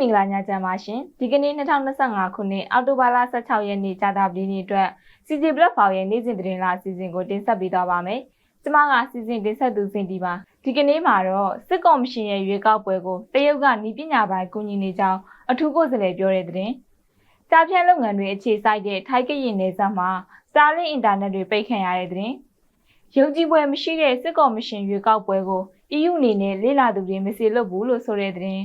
မင်္ဂလာညချမ်းပါရှင်ဒီကနေ့2025ခုနှစ်အောက်တိုဘာလ16ရက်နေ့ကြာသပတေးနေ့အတွက် CJ Platform ရဲ့နေ့စဉ်သတင်းလာအစီအစဉ်ကိုတင်ဆက်ပေးသွားပါမယ်ကျမကအစီအစဉ်တင်ဆက်သူစင်တီပါဒီကနေ့မှာတော့စစ်ကော်မရှင်ရဲ့ရွေးကောက်ပွဲကိုတရုတ်ကနီးပညာပိုင်းကူညီနေကြောင်းအထူးကိုယ်စားလှယ်ပြောတဲ့သတင်းကြားဖြတ်လုပ်ငန်းတွေအခြေစိုက်တဲ့ထိုက်ကရင်နယ်စပ်မှာ Starlink အင်တာနက်တွေပိတ်ခံရတဲ့သတင်းယုံကြည်ပွဲမရှိတဲ့စစ်ကော်မရှင်ရွေးကောက်ပွဲကို EU အနေနဲ့လေ့လာသူတွေမစေလွတ်ဘူးလို့ဆိုတဲ့သတင်း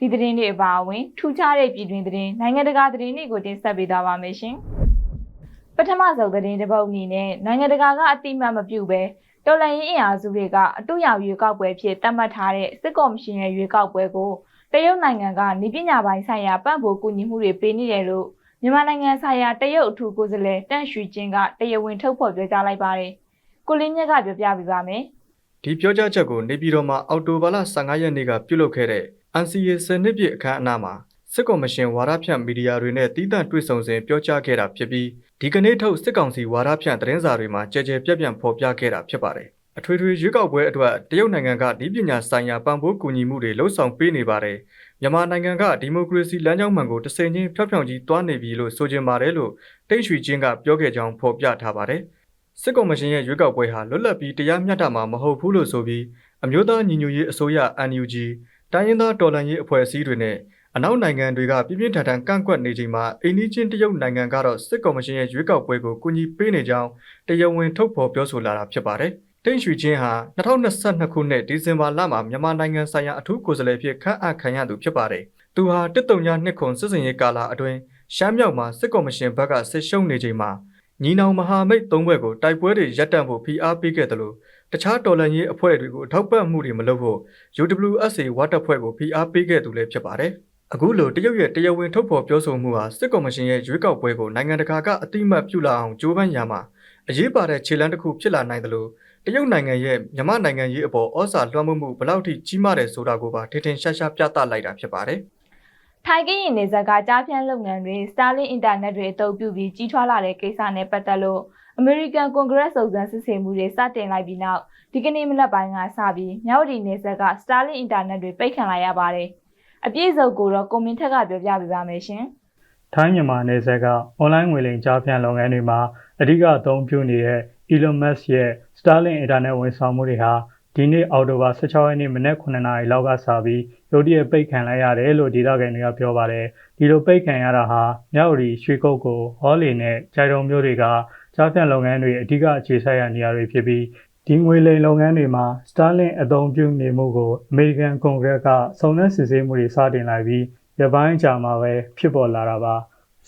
ဒီသတင်းတွေအပါအဝင်ထူးခြားတဲ့ပြည်တွင်သတင်းနိုင်ငံတကာသတင်းတွေကိုတင်ဆက်ပေးသွားပါမယ်ရှင်။ပထမဆုံးသတင်းတစ်ပုဒ်အနေနဲ့နိုင်ငံတကာကအတိမတ်မပြုဘဲတော်လှန်ရေးအင်အားစုတွေကအတူရောက်ရွေးကောက်ပွဲဖြစ်သတ်မှတ်ထားတဲ့စစ်ကော်မရှင်ရဲ့ရွေးကောက်ပွဲကိုတရုတ်နိုင်ငံကနေပညာပိုင်းဆိုင်ရာပံ့ပိုးကူညီမှုတွေပေးနေတယ်လို့မြန်မာနိုင်ငံဆိုင်ရာတရုတ်အထူးကိုယ်စားလှယ်တန့်ရွှေချင်းကတရားဝင်ထုတ်ဖော်ပြောကြားလိုက်ပါတယ်။ကိုလင်းမြတ်ကပြောပြပေးပါမယ်။ဒီပြောကြားချက်ကိုနေပြည်တော်မှာအော်တိုဘာလ15ရက်နေ့ကပြုလုပ်ခဲ့တဲ့ NCA စနစ်ပြည့်အခမ်းအနားမှာစစ်ကော်မရှင်ဝါဒဖြန့်မီဒီယာတွေနဲ့တီးသန့်တွေ့ဆုံစဉ်ပြောကြားခဲ့တာဖြစ်ပြီးဒီကနေ့ထုတ်စစ်ကောင်စီဝါဒဖြန့်သတင်းစာတွေမှာကြဲကြဲပြန့်ပြန့်ဖော်ပြခဲ့တာဖြစ်ပါတယ်။အထွေထွေရွေးကောက်ပွဲအတွက်တရုတ်နိုင်ငံကဒီပညာဆိုင်ရာပံ့ပိုးကူညီမှုတွေလှုပ်ဆောင်ပေးနေပါတယ်။မြန်မာနိုင်ငံကဒီမိုကရေစီလမ်းကြောင်းမှန်ကိုတစ်စိမ်ချင်းဖြောက်ဖြောင်ကြီးတွားနေပြီလို့ဆိုချင်ပါတယ်လို့တိတ်ရွှေချင်းကပြောခဲ့ကြောင်းဖော်ပြထားပါတယ်။စစ်ကော်မရှင်ရဲ့ရွေးကောက်ပွဲဟာလွတ်လပ်ပြီးတရားမျှတမှာမဟုတ်ဘူးလို့ဆိုပြီးအမျိုးသားညီညွတ်ရေးအစိုးရ NUG တိုင်းရင်းသားတော်လှန်ရေးအဖွဲ့အစည်းတွေနဲ့အနောက်နိုင်ငံတွေကပြင်းပြင်းထန်ထန်ကန့်ကွက်နေချိန်မှာအိန္ဒိချင်းတရုတ်နိုင်ငံကတော့စစ်ကော်မရှင်ရဲ့ရွေးကောက်ပွဲကိုကူညီပေးနေကြောင်းတရားဝင်ထုတ်ဖော်ပြောဆိုလာတာဖြစ်ပါတယ်။တိန့်ရွှေချင်းဟာ2022ခုနှစ်ဒီဇင်ဘာလမှာမြန်မာနိုင်ငံဆိုင်ရာအထူးကိုယ်စားလှယ်ဖြစ်ခန့်အပ်ခံရသူဖြစ်ပါတယ်။သူဟာတစ်တုံညာနှစ်ခွန်စစ်စင်ရေးကာလအတွင်းရှမ်းမြောက်မှာစစ်ကော်မရှင်ဘက်ကစစ်ရှုံးနေချိန်မှာညီနောင်မဟာမိတ်သုံးဘက်ကိုတိုက်ပွဲတွေရပ်တန့်ဖို့ဖိအားပေးခဲ့တယ်လို့ တခြားတော်လှန်ရေးအဖွဲ့တွေကိုထောက်ပံ့မှုတွေမလုပ်ဖို့ UWSA ဝတ်တပ်ဖွဲ့ကိုဖိအားပေးခဲ့သူလည်းဖြစ်ပါတယ်။အခုလိုတရုတ်ရဲ့တရားဝင်ထုတ်ဖော်ပြောဆိုမှုဟာစစ်ကော်မရှင်ရဲ့ရွေးကောက်ပွဲကိုနိုင်ငံတကာကအတိမတ်ပြုလာအောင်ကြိုးပမ်းရမှာအရေးပါတဲ့ခြေလှမ်းတစ်ခုဖြစ်လာနိုင်တယ်လို့တရုတ်နိုင်ငံရဲ့မြန်မာနိုင်ငံရေးအပေါ်ဩဇာလွှမ်းမိုးမှုဘယ်လောက်ထိကြီးမားတယ်ဆိုတာကိုပါထင်ထင်ရှားရှားပြသလိုက်တာဖြစ်ပါတယ်။ထိုင်းကရင်နေဇက်ကကြားဖြန့်လုပ်ငန်းတွေ Starlink အင်တာနက်တွေအသုံးပြုပြီးကြီးထွားလာတဲ့ကိစ္စနဲ့ပတ်သက်လို့ American Congress စုံစမ်းစစ်ဆေးမှုတွေစတင်လိုက်ပြီးနောက်ဒီကနေ့မနက်ပိုင်းကစပြီးမြောက်ဝတီနေဇက်က Starlink အင်တာနက်တွေပိတ်ခံလိုက်ရပါတယ်။အပြည့်စုံကိုတော့ကွန်မင်းထက်ကပြောပြပေးပါမယ်ရှင်။ထိုင်းမြန်မာနယ်စပ်ကအွန်လိုင်းငွေလိမ်ကြားဖြန့်လုပ်ငန်းတွေမှာအဓိကအသုံးပြုနေတဲ့ Elon Musk ရဲ့ Starlink အင်တာနက်ဝန်ဆောင်မှုတွေဟာဒီနေ့အောက်တိုဘာ16ရက်နေ့မနက်9:00နာရီလောက်ကစပြီးရုတ်တရက်ပိတ်ခံလိုက်ရတယ်လို့ဒေသခံတွေကပြောပါတယ်ဒီလိုပိတ်ခံရတာဟာမြောက်ရီရွှေကုတ်ကိုဟောလီနဲ့ဂျိုင်တုံမျိုးတွေက ကြားဖြန့်လုပ်ငန်းတွေအဓိကအခြေစိုက်ရနေရာတွေဖြစ်ပြီးဒီငွေလိမ်လုပ်ငန်းတွေမှာ Starlink အသုံးပြုနေမှုကို American Congress ကစုံစမ်းစစ်ဆေးမှုတွေစတင်လိုက်ပြီးရပိုင်းကြာမှာပဲဖြစ်ပေါ်လာတာပါ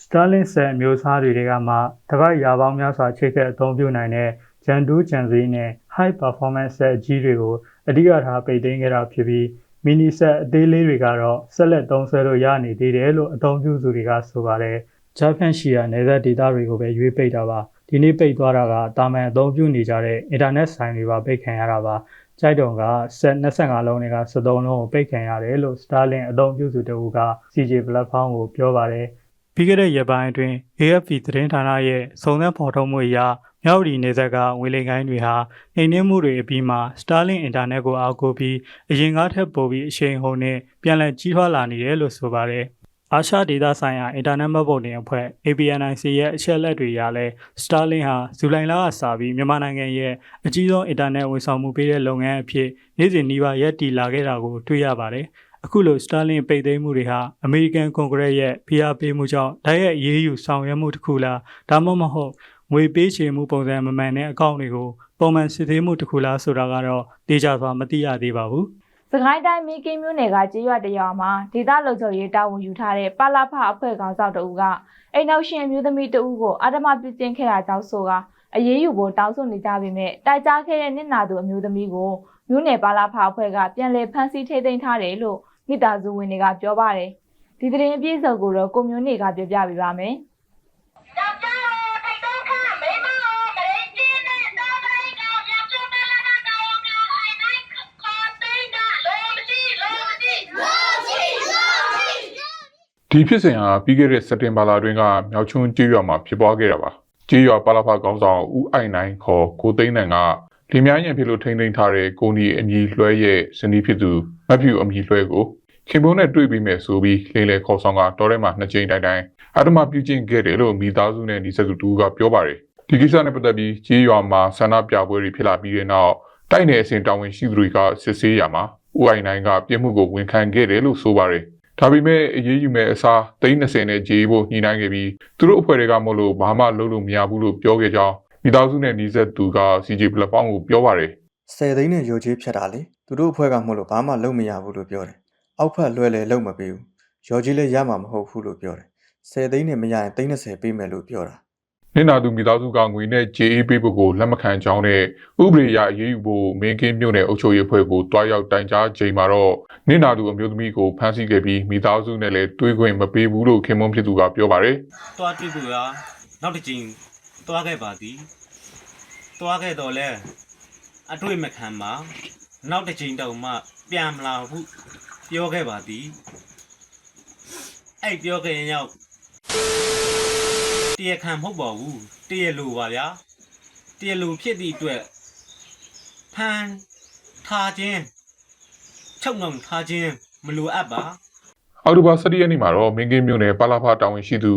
Starlink ဆက်အမျိုးအစားတွေကမှတစ်ပတ်ရာပေါင်းများစွာချိတ်ဆက်အသုံးပြုနိုင်တဲ့ Gen 2 Gen 3နဲ့ High Performance ဆက်အကြီးတွေကိုအဓိကထားပိတ်သိမ်းခဲ့တာဖြစ်ပြီးမီနီဆက်အသေးလေးတွေကတော့ဆက်လက်သုံးစွဲလို့ရနေသေးတယ်လို့အသုံးပြုသူတွေကဆိုပါတယ်။ဂျာဖန်ရှီယာနယ်စပ်ဒေသတွေကိုပဲရွေးပိတ်တာပါ။ ဒီနေ့ပိတ်သွားတာကတာမန်အသုံးပြုနေကြတဲ့အင်တာနက်ဆိုင်တွေပါပိတ်ခံရတာပါ။ကြိုက်တုံကဆက်25လုံးတွေက73လုံးကိုပိတ်ခံရတယ်လို့ Starlink အသုံးပြုသူတအူက CJ Platform ကိုပြောပါတယ်။ပြီးခဲ့တဲ့ရက်ပိုင်းအတွင်း AFP သတင်းဌာနရဲ့စုံစမ်းဖော်ထုတ်မှုအရမြောက်ဒီနေဇက်ကငွေလိမ်ကိုင်းတွေဟာအိမ်နှင်းမှုတွေအပြီးမှာ Starlink အင်တာနက်ကိုအားကိုးပြီးအရင်ကထက်ပိုပြီးအရှိန်ဟုန်နဲ့ပြန်လည်ကြီးထွားလာနေတယ်လို့ဆိုပါတယ်။ အာရှဒေသဆိုင်ရာအင်တာနက်မှတ်ပုံတင်အဖွဲ့ APNIC ရဲ့အချက်အလက်တွေအရလဲ Starlink ဟာဇူလိုင်လကစပြီးမြန်မာနိုင်ငံရဲ့အကြီးဆုံးအင်တာနက်ဝန်ဆောင်မှုပေးတဲ့လုပ်ငန်းအဖြစ်နေ့စဉ်နှီးပါးရပ်တည်လာခဲ့တာကိုတွေ့ရပါတယ်။အခုလို Starlink ပိတ်သိမ်းမှုတွေဟာ American Congress ရဲ့ဖိအားပေးမှုကြောင့်ဓာတ်ရိုက်ရေးယူဆောင်ရွက်မှုတစ်ခုလားဒါမှမဟုတ်ငွေပေးချေမှုပုံစံမမှန်တဲ့အကောင့်တွေကိုပုံမှန်စစ်ဆေးမှုတစ်ခုလားဆိုတာကတော့တေချာစွာမသိရသေးပါဘူး စကိုင်းတိုင်းမင်းကင်းမြို့နယ်ကကြေးရွာတရွာမှာဒေသလုံခြုံရေးတာဝန်ယူထားတဲ့ပလာဖအဖွဲ့ကောင်ဆောင်တဦးကအိမ်နောက်ရှင်မျိုးသမီးတဦးကိုအာဓမပြုကျင့်ခဲ့တာကြောင့်ဆိုကအရေးယူဖို့တောင်းဆိုနေကြပေမဲ့တိုက်ကြားခဲ့တဲ့နစ်နာသူအမျိုးသမီးကိုမြို့နယ်ပလာဖအဖွဲ့ကပြန်လည်ဖမ်းဆီးထိန်းသိမ်းထားတယ်လို့မိသားစုဝင်တွေကပြောပါတယ်ဒီသတင်းအပြည့်စုံကိုတော့ကိုမျိုးနေကပြောပြပေးပါမယ်ယော ဒီဖြစ်စဉ်ဟာပြီးခဲ့တဲ့စက်တင်ဘာလတွင်းကမြောက်ချွန်းကျေးရွာမှာဖြစ်ပွားခဲ့တာပါကျေးရွာပါလာဖကောင်းဆောင်ဦးအိုင်နိုင်ခေါ်ကိုသိန်းနံကလင်မြန်းရင်ဖြစ်လို့ထိမ့်သိမ်းထားတဲ့ကိုနီအမည်လွှဲရဲ့ဇနီးဖြစ်သူမဖြူအမည်လွှဲကိုခင်ဗျုံးနဲ့တွေ့ပြီးမယ်ဆိုပြီးလေလေခေါ်ဆောင်ကတော်ထဲမှာနှစ်ကြိမ်တိုင်တိုင်အဓမ္မပြုကျင့်ခဲ့တယ်လို့မိသားစုနဲ့ဒီဆက်သူတူကပြောပါတယ်ဒီကိစ္စနဲ့ပတ်သက်ပြီးကြေးရွာမှာဆန္ဒပြပွဲတွေဖြစ်လာပြီးတဲ့နောက်တိုက်နယ်အစဉ်တာဝန်ရှိသူတွေကစစ်ဆေးရမှာဦးအိုင်နိုင်ကပြစ်မှုကိုဝန်ခံခဲ့တယ်လို့ဆိုပါတယ် ဒါပေမဲ့အရေးယူမဲ့အစား330နဲ့ကြေးဖို့ညှိနှိုင်းခဲ့ပြီးသူတို့အဖွဲ့တွေကမဟုတ်လို့ဘာမှလုပ်လို့မရဘူးလို့ပြောခဲ့ကြောင်းမိသားစုနဲ့နှီးဆက်သူက CG ပလက်ဖောင်းကိုပြောပါတယ်ဆယ်သိန်းနဲ့ရုပ်ကြီးဖြတ်တာလေသူတို့အဖွဲ့ကမဟုတ်လို့ဘာမှလုပ်မရဘူးလို့ပြောတယ်အောက်ဖက်လွှဲလဲလုပ်မပေးဘူးရော်ကြီးလည်းရမှာမဟုတ်ဘူးလို့ပြောတယ်ဆယ်သိန်းနဲ့မရရင်သိန်း30ပေးမယ်လို့ပြောတာ နင်နာသူမိသားစုကငွေနဲ့ကြေးအေးပေးဖို့ကိုလက်မခံကြောင်းနဲ့ဥပဒေအရအရေးယူဖို့မင်းကင်းမြို့နယ်အုပ်ချုပ်ရေးအဖွဲ့ကိုတွားရောက်တိုင်ကြားချိန်မှာတော့နင်နာသူအမျိုးသမီးကိုဖမ်းဆီးခဲ့ပြီးမိသားစုနဲ့လည်းတွေးခွင့်မပေးဘူးလို့ခင်မွန်းဖြစ်သူကပြောပါတယ်တွားတွေ့ဖို့ရာနောက်တစ်ကြိမ်တွားခဲ့ပါသည်တွားခဲ့တော့လဲအတွေ့မခံပါနောက်တစ်ကြိမ်တော့မှပြန်မလာဘူးပြောခဲ့ပါသည်အဲ့ပြောခဲ့ရင်ရောက် တရခံမဟုတ်ပါဘူးတရလူပါဗျာတရလူဖြစ်သည့်အတွက်ဖန်ထားခြင်းချုပ်ငုံထားခြင်းမလိုအပ်ပါအောက်တိုဘာ17ရက်နေ့မှာတော့မင်းကင်းမြို့နယ်ပါလာဖတာဝန်ရှိသူ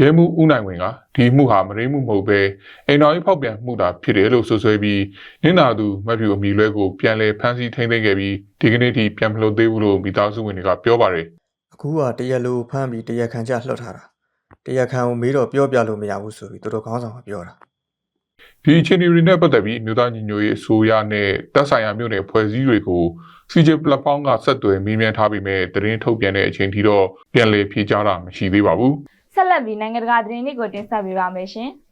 ရဲမှုဦးနိုင်ဝင်ကဒီမှုဟာမရင်းမှုမဟုတ်ပဲအိမ်တော်ကြီးဖောက်ပြန်မှုတာဖြစ်တယ်လို့ဆိုဆွဲပြီးနင်နာသူမတ်ဖြူအမီလွဲကိုပြန်လည်ဖမ်းဆီးထိန်းသိမ်းခဲ့ပြီးဒီကနေ့ထိပြန်မလို့သေးဘူးလို့မိသားစုဝင်တွေကပြောပါတယ်အခုကတရက်လို့ဖမ်းပြီးတရက်ခံကြလှုပ်ထားတာ တရက်ခံကိုမေးတော့ပြောပြလို့မရဘူးဆိုပြီးသူတို့ခေါင်းဆောင်ကပြောတာဒီအခြေအနေတွေနဲ့ပတ်သက်ပြီးမြို့သားညီညွတ်ရေးအစိုးရနဲ့တပ်ဆိုင်ရာမြို့နယ်ဖွဲ့စည်းတွေကို CJ platform ကဆက်သွယ်မေးမြန်းထားပြီးမြဲသတင်းထုတ်ပြန်တဲ့အချိန်ထိတော့ပြန်လည်ဖြေကြားတာမရှိသေးပါဘူးဆက်လက်ပြီးနိုင်ငံတကာသတင်းတွေကိုတင်ဆက်ပေးပါမယ်ရှင်။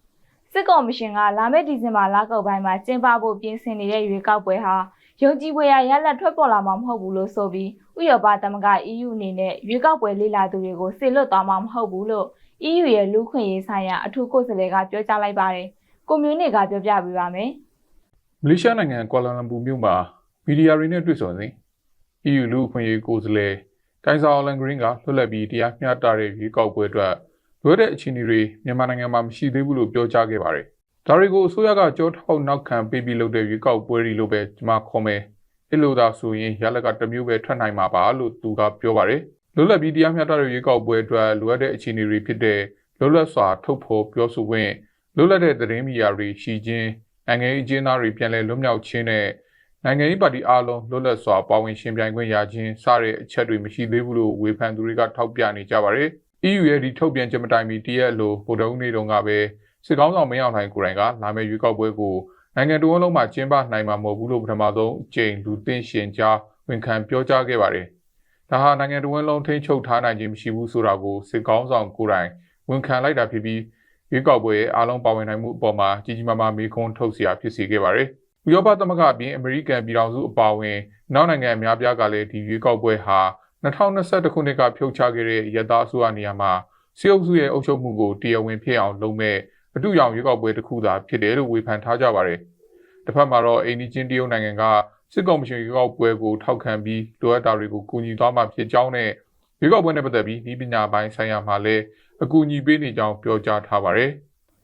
စစ်ကော်မရှင်ကလာမယ့်ဒီဇင်ဘာလကုန်ပိုင်းမှာကျင်းပဖို့ပြင်ဆင်နေတဲ့ရွေးကောက်ပွဲဟာယုံကြည်ဖွယ်ရာရလဒ်ထွက်ပေါ်လာမှာမဟုတ်ဘူးလို့ဆိုပြီးဥရောပသမဂ္ဂ EU အနေနဲ့ရွေးကောက်ပွဲလေ့လာသူတွေကိုဆေလွတ်သွားမှာမဟုတ်ဘူးလို့ EU ရဲ့လူခွင့်ရေးဆိုင်ရာအထူးကိုယ်စားလှယ်ကပြောကြားလိုက်ပါတယ်။ကွန်မြူနတီကပြောပြပေးပါမယ်။မလေးရှားနိုင်ငံကွာလာလမ်ပူမြို့မှာမီဒီယာတွေနဲ့တွေ့ဆုံစဉ် EU လူ့အခွင့်အရေးကိုယ်စားလှယ်ကိုင်ဆာအော်လန်ဂရင်းကလွတ်လပ်ပြီးတရားမျှတတဲ့ရွေးကောက်ပွဲအတွက်လွှဲတဲ့အခြေအနေတွေမြန်မာနိုင်ငံမှာမရှိသေးဘူးလို့ပြောကြားခဲ့ပါတယ်။ဒါတွေကိုအစိုးရကကြောထောက်နောက်ခံပေးပြီးလုပ်တဲ့ရွေးကောက်ပွဲတွေလို့ပဲကျွန်မခေါ်မယ်။အဲ့လိုသာဆိုရင်ရလက်ကတစ်မျိုးပဲထွက်နိုင်မှာပါလို့သူကပြောပါတယ်။ လွတ်လပ်ပြီးတရားမျှတတဲ့ရွေးကောက်ပွဲအတွက်လိုအပ်တဲ့အခြေအနေတွေဖြစ်တဲ့လွတ်လပ်စွာထုတ်ဖော်ပြောဆိုခွင့်လွတ်လပ်တဲ့သတင်းမီဒီယာတွေရှိခြင်းနိုင်ငံရေးအကျဉ်းသားတွေပြန်လည်လွတ်မြောက်ခြင်းနဲ့နိုင်ငံရေးပါတီအားလုံးလွတ်လပ်စွာပါဝင်ရှင်ပြိုင်ခွင့်ရခြင်းစတဲ့အချက်တွေမရှိသေးဘူးလို့ဝေဖန်သူတွေကထောက်ပြနေကြပါတယ်။ EU ရဲ့ဒီထုတ်ပြန်ချက်မတိုင်မီတရက်လိုဗိုလ်တော်ဦးနေတုန်းကပဲစစ်ကောင်းဆောင်မင်းအောင်လှိုင်ကိုယ်တိုင်ကလာမယ့်ရွေးကောက်ပွဲကိုနိုင်ငံတော်အလုံးမှာကျင်းပနိုင်မှာမဟုတ်ဘူးလို့ပထမဆုံးအကြိမ်လူသိရှင်ကြားဝန်ခံပြောကြားခဲ့ပါတယ်။ ဒါဟာနိုင်ငံတော်အလုံးထိန်းချုပ်ထားနိုင်ခြင်းမရှိဘူးဆိုတာကိုစစ်ကောင်းဆောင်ကိုယ်တိုင်ဝန်ခံလိုက်တာဖြစ်ပြီးရွေးကောက်ပွဲရဲ့အားလုံးပါဝင်နိုင်မှုအပေါ်မှာကြီးကြီးမားမားမေးခွန်းထုတ်စရာဖြစ်စေခဲ့ပါတယ်။ဥရောပသမဂ္ဂအပြင်အမေရိကန်ပြည်ထောင်စုအပါအဝင်နောက်နိုင်ငံအများပြားကလည်းဒီရွေးကောက်ပွဲဟာ2021ခုနှစ်ကဖြုတ်ချခဲ့တဲ့ရတားအစိုးရနေရာမှာစီအုပ်စုရဲ့အုပ်ချုပ်မှုကိုတရားဝင်ဖြစ်အောင်လုပ်မဲ့အတူရောင်ရွေးကောက်ပွဲတစ်ခုသာဖြစ်တယ်လို့ဝေဖန်ထားကြပါတယ်။တစ်ဖက်မှာတော့အိန္ဒိချင်းတရုတ်နိုင်ငံက စစ်ကောင်မရှင်ရွေးကောက်ပွဲကိုထောက်ခံပြီးလိုအပ်တာတွေကိုကူညီသွားမှာဖြစ်ကြောင်းနဲ့ရွေးကောက်ပွဲနဲ့ပတ်သက်ပြီးဒီပညာပိုင်းဆိုင်ရာမှာလည်းအကူအညီပေးနေကြောင်းပြောကြားထားပါတယ်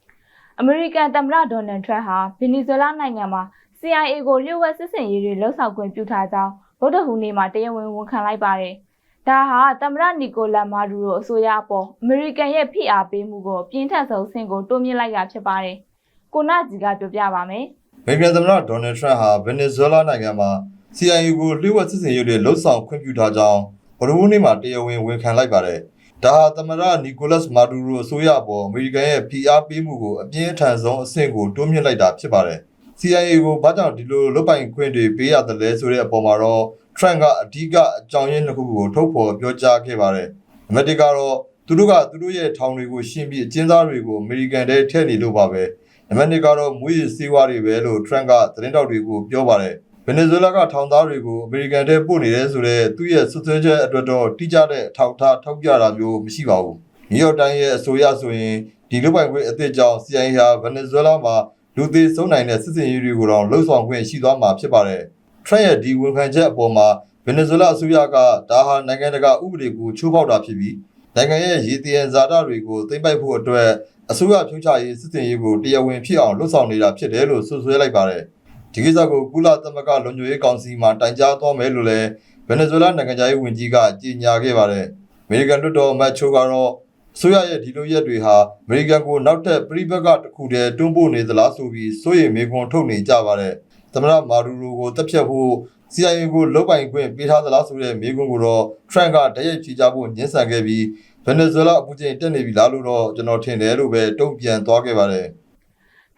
။အမေရိကန်သမ္မတဒေါ်နယ်ထရန့်ဟာဗင်နီဇွဲလားနိုင်ငံမှာ CIA ကိုလျှို့ဝှက်စစ်ဆင်ရေးတွေလှုပ်ဆောင်ခွင့်ပြုထားကြောင်းဗုဒ္ဓဟူးနေ့မှာတရားဝင်ဝန်ခံလိုက်ပါတယ်။ဒါဟာသမ္မတနီကိုလာမာဒူရိုအစိုးရအပေါ်အမေရိကန်ရဲ့ဖိအားပေးမှုကိုပြင်းထန်ဆုံးဆင့်ကိုတိုးမြင့်လိုက်တာဖြစ်ပါတယ်။ကိုနာကြီးကပြောပြပါမယ်။အ မေရိကန်သမ္မတဒေါ်နယ်ထရန့်ဟာဗင်နီဇွဲလားနိုင်ငံမှာ CIA ကိုလျှို့ဝှက်စစ်စင်ရေးတွေလှုပ်ဆောင်ခွင့်ပြုထားကြောင်းဗုဒ္ဓဟူးနေ့မှာတရားဝင်ဝန်ခံလိုက်ပါတယ်။ဒါဟာသမ္မတနီကိုလတ်မာဒူရိုအစိုးရအပေါ်အမေရိကန်ရဲ့ဖိအားပေးမှုကိုအပြင်းအထန်ဆုံးအဆင့်ကိုတိုးမြင့်လိုက်တာဖြစ်ပါတယ်။ CIA ကိုဘာကြောင့်ဒီလိုလုတ်ပိုင်ခွင့်တွေပေးရတယ်လဲဆိုတဲ့အပေါ်မှာတော့ Trump ကအဓိကအကြောင်းရင်းတစ်ခုကိုထုတ်ဖော်ပြောကြားခဲ့ပါတယ်။အမေရိကန်ကတော့သူတို့ကသူတို့ရဲ့ထောင်တွေကိုရှင်းပြီးအကျဉ်းသားတွေကိုအမေရိကန်ထဲထည့်နေလို့ပါပဲ။ နံပါတ်2ကတော့မွေးရစေဝါတွေပဲလို့ Trump ကသတင်းတောက်တွေကိုပြောပါတယ်။ဗင်နီဇွဲလားကထောင်သားတွေကိုအမေရိကန်ထဲပို့နေတယ်ဆိုတော့သူ့ရဲ့ဆွဆွဲချက်အတွက်တော့တိကျတဲ့အထောက်အထားထောက်ပြတာမျိုးမရှိပါဘူး။နယူးယောက်တိုင်းရဲ့အဆိုအရဆိုရင်ဒီလူပိုင်ခွင့်အသစ်ကြောင့် CIA ဟာဗင်နီဇွဲလားမှာလူသေးဆုံးနိုင်တဲ့စစ်စင်ရေးတွေကိုတော့လှုပ်ဆောင်ခွင့်ရှိသွားမှာဖြစ်ပါတယ်။ Trump ရဲ့ဒီဝန်ခံချက်အပေါ်မှာဗင်နီဇွဲလားအစိုးရကဒါဟာနိုင်ငံတကာဥပဒေကိုချိုးဖောက်တာဖြစ်ပြီးနိုင်ငံရဲ့ရည်တည်ဇာတာတွေကိုသိမ့်ပိုက်ဖို့အတွက် အစိုးရဖြုတ်ချရေးစစ်စင်ရေးကိုတရားဝင်ဖြစ်အောင်လှုပ်ဆောင်နေတာဖြစ်တယ်လို့ဆွဆွဲလိုက်ပါတယ်။ဒီကိစ္စကိုကုလသမဂ္ဂလုံခြုံရေးကောင်စီမှတိုင်ကြားသွားမယ်လို့လည်းဗင်နီဇွဲလားနိုင်ငံရေးဝန်ကြီးကကြေညာခဲ့ပါတယ်အမေရိကန်လွှတ်တော်အမတ်ချို့ကတော့အစိုးရရဲ့ဒီလိုရက်တွေဟာအမေရိကန်ကိုနောက်ထပ်ပြိပက္ခတစ်ခုတည်းတွန်းပို့နေသလားဆိုပြီးစိုးရိမ်မေးခွန်းထုတ်နေကြပါတယ်သမ္မတမာဒူရိုကိုတပ်ဖြတ်ဖို့ CIA ကိုလုတ်ပိုင်ခွင့်ပေးထားသလားဆိုတဲ့မေးခွန်းကိုတော့ Trump ကတရက်ဖြေချဖို့ညှင်းဆန်ခဲ့ပြီး ဗင်နီဇွဲလားအပူချိန်တက်နေပြီလားလို့တော့ကျွန်တော်ထင်တယ်လို့ပဲတုံ့ပြန်သွားခဲ့ပါတယ်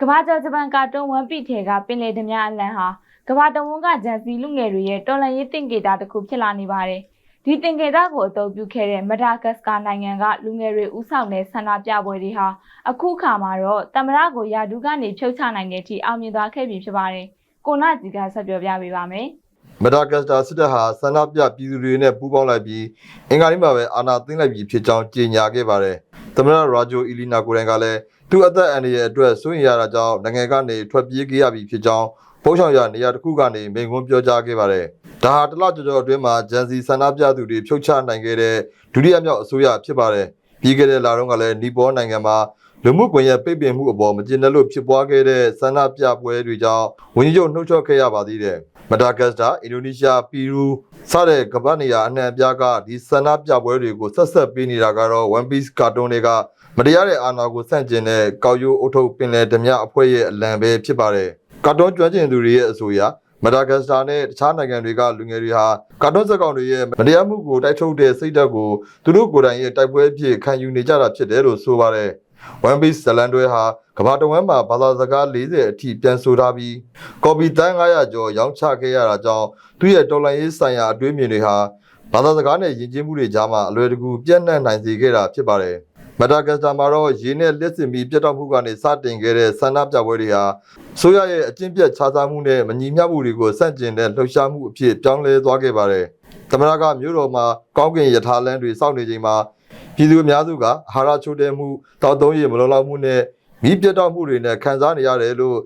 ကမ္ဘာကျော်ဂျပန်ကာတွန်းဝမ်ပီထဲကပင်လယ်ဓမြအလံဟာကမ္ဘာတဝန်းကဂျန်စီလူငယ်တွေရဲ့တော်လှန်ရေးတင်ကေတာတစ်ခုဖြစ်လာနေပါတယ်။ဒီတင်ကေတာကိုအသုံးပြုခဲ့တဲ့မဒါဂတ်စကာနိုင်ငံကလူငယ်တွေဥဆောင်တဲ့ဆန္ဒပြပွဲတွေဟာအခုခါမှာတော့တမရကိုယာဒူးကနေဖြုတ်ချနိုင်တဲ့အထိအောင်မြင်သွားခဲ့ပြီဖြစ်ပါတယ်။ကိုနာကြီးကဆက်ပြောပြပေးပါမယ်။ မဒါဂတ်စတာစစ်တပ်ဟာဆန္ဒပြပြည်သူတွေနဲ့ပူးပေါင်းလိုက်ပြီးအင်္ဂါနေ့မှာပဲအာဏာသိမ်းလိုက်ပြီဖြစ်ကြောင်းကြေညာခဲ့ပါတယ်။သမ္မတရာဂျိုအီလီနာကိုယ်တိုင်ကလည်းသူ့အသက်အန္တရာယ်အတွက်စိုးရိမ်ရတာကြောင့်နိုင်ငံကနေထွက်ပြေးခဲ့ရပြီဖြစ်ကြောင်းပိုးဆောင်ရနေရာတစ်ခုကနေမိန့်ခွန်းပြောကြားခဲ့ပါတယ်။ဒါဟာတလကျော်ကျော်အတွင်းမှာဂျန်စီဆန္ဒပြသူတွေဖြုတ်ချနိုင်ခဲ့တဲ့ဒုတိယမြောက်အစိုးရဖြစ်ပါတယ်။ပြီးခဲ့တဲ့လတုန်းကလည်းနီပေါ်နိုင်ငံမှာ လူမှုကွန်ရက်ပိတ်ပင်မှုအပေါ်မကျေနပ်လို့ဖြစ်ပွားခဲ့တဲ့ဆန္ဒပြပွဲတွေကြောင့်ဝန်ကြီးချုပ်နှုတ်ထွက်ခဲ့ရပါသေးတယ်။မဒါဂတ်စတာအင်ဒိုနီးရှားပီရူစတဲ့ကမ္ဘာနေရာအနှံ့အပြားကဒီဆန္ဒပြပွဲတွေကိုဆက်ဆက်ပေးနေတာကတော့ One Piece ကာတွန်းတွေကမတရားတဲ့အာဏာကိုဆန့်ကျင်တဲ့ကောက်ရိုးအုပ်ထုပ်ပင်လယ်ဓမြအဖွဲ့ရဲ့အလံပဲဖြစ်ပါတယ်။ကာတွန်းကျွမ်းကျင်သူတွေရဲ့အဆိုအရမဒါဂတ်စတာနဲ့တခြားနိုင်ငံတွေကလူငယ်တွေဟာကာတွန်းစက်ကောင်တွေရဲ့မတရားမှုကိုတိုက်ထုတ်တဲ့စိတ်ဓာတ်ကိုသူတို့ကိုယ်တိုင်ရဲ့တိုက်ပွဲအဖြစ်ခံယူနေကြတာဖြစ်တယ်လို့ဆိုပါတယ်။ One Piece ဇလန်တွဲဟာကမ္ဘာတဝန်းမှာဘာသာစကား40အထိပြန်ဆိုထားပြီးကော်ပီတန်း900ကျော်ရောင်းချခဲ့ရတာကြောင့်သူ့ရဲ့တော်လိုင်းရေးဆိုင်ရာအတွေးမြင်တွေဟာဘာသာစကားနဲ့ယဉ်ကျေးမှုတွေကြားမှာအလွယ်တကူပြန့်နှံ့နိုင်စေခဲ့တာဖြစ်ပါတယ်။မဒါဂတ်စတာမှာတော့ရေနဲ့လက်စင်ပြီးပြတ်တောက်မှုကနေစတင်ခဲ့တဲ့ဆန္ဒပြပွဲတွေဟာဆိုရရဲ့အကျင့်ပြတ်ခြားစားမှုနဲ့မညီမျှမှုတွေကိုစန့်ကျင်တဲ့လှုပ်ရှားမှုအဖြစ်ပြောင်းလဲသွားခဲ့ပါတယ်။သမ္မတကမြို့တော်မှာကောင်းကင်ယထာလန်းတွေစောင့်နေချိန်မှာ ပြည်သူအများစုကအာဟာရချိုးတဲ့မှုတောက်သုံးရည်မလုံလောက်မှုနဲ့မိပြတ်တောက်မှုတွေနဲ့ခံစားနေရတယ်လို့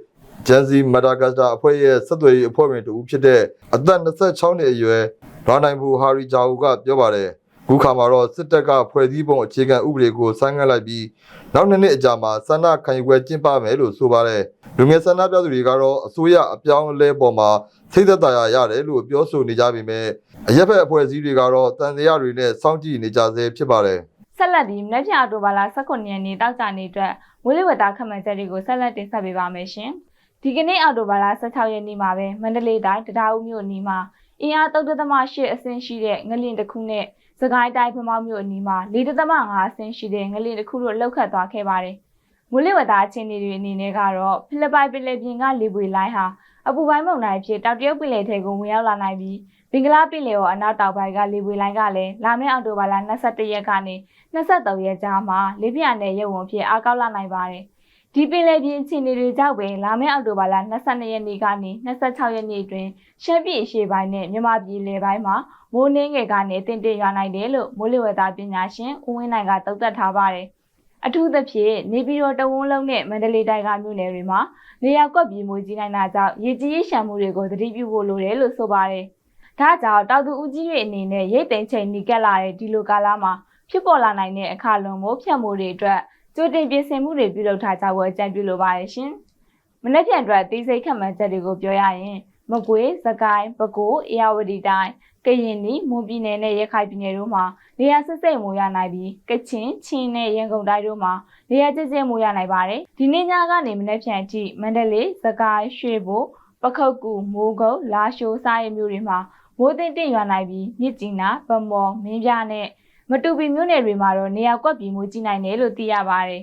ဂျန်စီမဒါဂတ်စတာအဖွဲ့ရဲ့ဆက်သွယ်ရေးအဖွဲ့ဝင်တူဖြစ်တဲ့အသက်26နှစ်အရွယ်ဒေါ်နိုင်ဘူဟာရီဂျာအူကပြောပါတယ်ခုခါမှာတော့စစ်တပ်ကဖွဲ့စည်းပုံအခြေခံဥပဒေကိုဆိုင်းငံ့လိုက်ပြီးနောက်နှစ်နှစ်အကြာမှာဆန္ဒခံယူပွဲကျင်းပမယ်လို့ဆိုပါတယ်လူငယ်ဆန္ဒပြသူတွေကတော့အစိုးရအပြောင်းအလဲပေါ်မှာစိတ်သက်သာရရတယ်လို့ပြောဆိုနေကြပေမဲ့အရက်ဖက်အဖွဲ့အစည်းတွေကတော့တန်တရားတွေနဲ့စောင့်ကြည့်နေကြဆဲဖြစ်ပါတယ် ဆက်လက်ပြီးမနေ့ဖြန်အောက်တိုဘာလ18ရက်နေ့တောက်ကြနေ့အတွက်မွေးလေးဝတ္တာခမှန်ချက်တွေကိုဆက်လက်တင်ဆက်ပေးပါမယ်ရှင်။ဒီကနေ့အောက်တိုဘာလ16ရက်နေ့မှာပဲမန္တလေးတိုင်းတရားဦးမြို့အနီးမှာအင်အား3.8အဆင့်ရှိတဲ့ငလျင်တစ်ခုနဲ့စကိုင်းတိုင်းဖမောက်မြို့အနီးမှာ4.5အဆင့်ရှိတဲ့ငလျင်တစ်ခုတို့လှုပ်ခတ်သွားခဲ့ပါတယ်။မွေးလေးဝတ္တာအခြေအနေတွေအနေနဲ့ကတော့ဖိလစ်ပိုင်ပင်လယ်ပြင်ကလေပွေလိုင်းဟာအပူပိုင်းမုန်တိုင်းဖြစ်တောက်တရုတ်ပင်လယ်ထဲကိုဝင်ရောက်လာနိုင်ပြီး ဘင်္ဂလားပင်လယ်ော်အနောက်တောင်ပိုင်းကလေပွေလိုင်းကလည်းလာမယ့်အောက်တိုဘာလ22ရက်ကနေ23ရက်ကြာမှာလေးပြနဲ့ရုပ်ဝင်ဖြစ်အားကောက်လာနိုင်ပါတယ်။ဒီပင်လယ်ပြင်အခြေအနေတွေကြောင့်ပဲလာမယ့်အောက်တိုဘာလ22ရက်နေ့ကနေ26ရက်နေ့အတွင်းရှမ်းပြည်အရှေ့ပိုင်းနဲ့မြန်မာပြည်လယ်ပိုင်းမှာမိုးနှင်းငယ်ကနေအတင်တင်ရွာနိုင်တယ်လို့မိုးလေဝသပညာရှင်ဦးဝင်းနိုင်ကသုံးသပ်ထားပါတယ်။အထူးသဖြင့်နေပြည်တော်တဝန်းလုံးနဲ့မန္တလေးတိုင်းကမြို့နယ်တွေမှာနေရာကွက်ပြီးမိုးကြီးနိုင်တာကြောင့်ရေကြီးရေရှမ်းမှုတွေကိုသတိပြုဖို့လိုတယ်လို့ဆိုပါတယ်။ ဒါကြောင့်တောက်သူဦးကြီးတွေအနေနဲ့ရိတ်သိမ်းချိန်နီကက်လာတဲ့ဒီလိုကာလမှာဖြစ်ပေါ်လာနိုင်တဲ့အခါလွန်မိုးဖြတ်မှုတွေအတွက်ကြိုတင်ပြင်ဆင်မှုတွေပြုလုပ်ထားကြဖို့အကြံပြုလိုပါတယ်ရှင်။မနေ့ပြန်အတွက်တီးစိတ်ခတ်မှန်ချက်တွေကိုပြောရရင်မကွေး၊စကိုင်း၊ပဲခူး၊အေရဝတီတိုင်းကရင်နီမွန်ပြည်နယ်နဲ့ရခိုင်ပြည်နယ်တို့မှာနေရာစစ်စိတ်မိုးရနိုင်ပြီးကချင်ချင်းနဲ့ရန်ကုန်တိုင်းတို့မှာနေရာကျကျမိုးရနိုင်ပါတယ်ဒီနေ့ညကနေမနေ့ပြန်အထိမန္တလေးစကိုင်းရွှေဘိုပခုတ်ကူမိုးကုတ်လာရှိုးစတဲ့မြို့တွေမှာ မိုးတင်တင်ရွာနိုင်ပြီးမြစ်ကြီးနားဗမော်မင်းပြနဲ့မတူပီမြို့နယ်တွေမှာတော့နေရာကွက်ပြီးမိုးကြီးနိုင်တယ်လို့သိရပါတယ်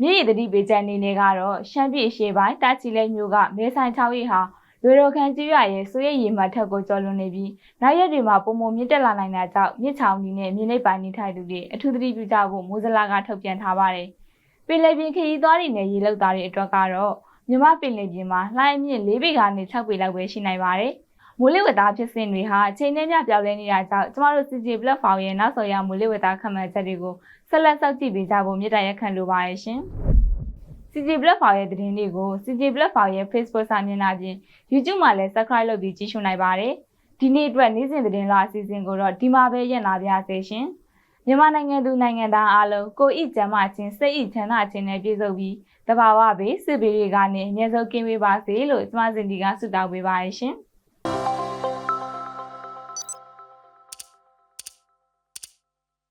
မြစ်ရည်တတိပေးချက်အနေနဲ့ကတော့ရှမ်းပြည်ရှေ့ပိုင်းတာချီလိတ်မြို့ကမဲဆိုင်ချောင်းရီဟာလွေတော်ခန်ကျွရရဲ့ဆိုရရည်မှတ်ထက်ကိုကျော်လွန်နေပြီးနောက်ရက်တွေမှာပုံမမြင့်တက်လာနိုင်တာကြောင့်မြစ်ချောင်းကြီးနဲ့မြေနိပ်ပိုင်းနေထိုင်သူတွေအထူးသတိပြုကြဖို့မိုးစလာကထုတ်ပြန်ထားပါတယ်။ပင်လယ်ပြင်ခရီးသွားတွေနဲ့ရေလောက်သားတွေအတွက်ကတော့မြမပင်လယ်ပြင်မှာလှိုင်းအမြင့်၄ပေကနေ6ပေလောက်ပဲရှိနိုင်ပါတယ်။ မိုးလေဝသဖြစ်စဉ်တွေဟာအချိန်နဲ့မျှပြောင်းလဲနေတာကြောင့်ကျမတို့ CJ platform ရဲ့နောက်ဆုံးရမိုးလေဝသခန့်မှန်းချက်တွေကိုဆက်လက်စောင့်ကြည့်ပေးကြဖို့မြစ်တာရက်ခံလိုပါတယ်ရှင်။ CJ platform ရဲ့သတင်းတွေကို CJ platform ရဲ့ Facebook စာမျက်နှာပြင် YouTube မှာလည်း Subscribe လုပ်ပြီးကြည့်ရှုနိုင်ပါတယ်။ဒီနေ့အတွက်နေ့စဉ်သတင်းလာအစီအစဉ်ကိုတော့ဒီမှာပဲရက်လာပါစေရှင်။မြန်မာနိုင်ငံသူနိုင်ငံသားအားလုံးကိုယ့်ဤကျမ်းမာခြင်းစိတ်ဤချမ်းသာခြင်းနဲ့ပြည့်စုံပြီးတဘာဝဘေးစစ်ဘေးတွေကနေအမြဲဆုံးကင်းဝေးပါစေလို့ကျမစင်ဒီကဆုတောင်းပေးပါရရှင်။